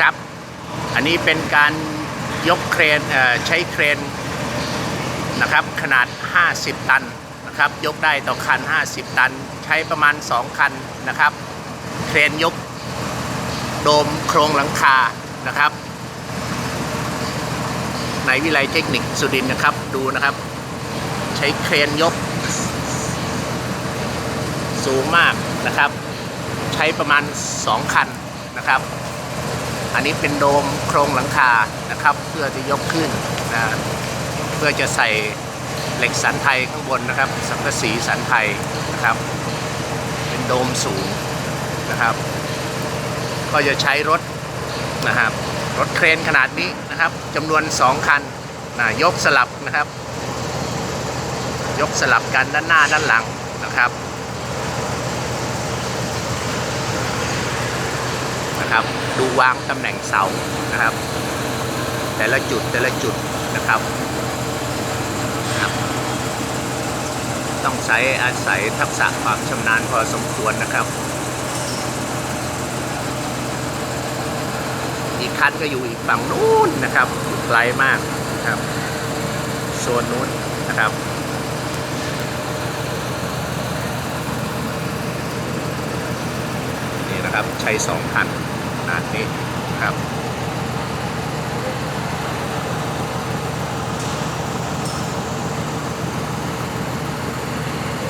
ครับ อันนี้เป็นการยกเครนใช้เครนนะครับขนาด 50 ตันนะครับ ยกได้ต่อคัน 50 ตัน ใช้ประมาณ 2 คันนะครับ เครนยกโดมโครงหลังคานะครับ ในวิไลเทคนิคสุรินนะครับดูนะครับ ใช้เครนยก สูงมากนะครับ ใช้ประมาณ 2 คันนะครับ อันนี้เป็นโดมโครงหลังคานะครับ เพื่อจะยกขึ้นนะเพื่อจะใส่เหล็กสันไทยข้างบนนะครับ สังกะสีสันไทยนะครับ เป็นโดมสูงนะครับ ก็จะใช้รถนะครับ รถเครนขนาดนี้นะครับจำนวน 2 คันนะยกสลับนะครับ ยกสลับกันด้านหน้าด้านหลังนะครับ นะครับ ดูวางตำแหน่งเสานะครับ แต่ละจุดแต่ละจุดนะครับครับ ต้องใช้อาศัยทักษะความชำนาญพอสมควรนะครับอีกคันก็อยู่อีกฝั่งนู้นนะครับไกลมากนะครับโซนนู้นนะครับนี่นะครับใช้สองคัน นั้นเองครับ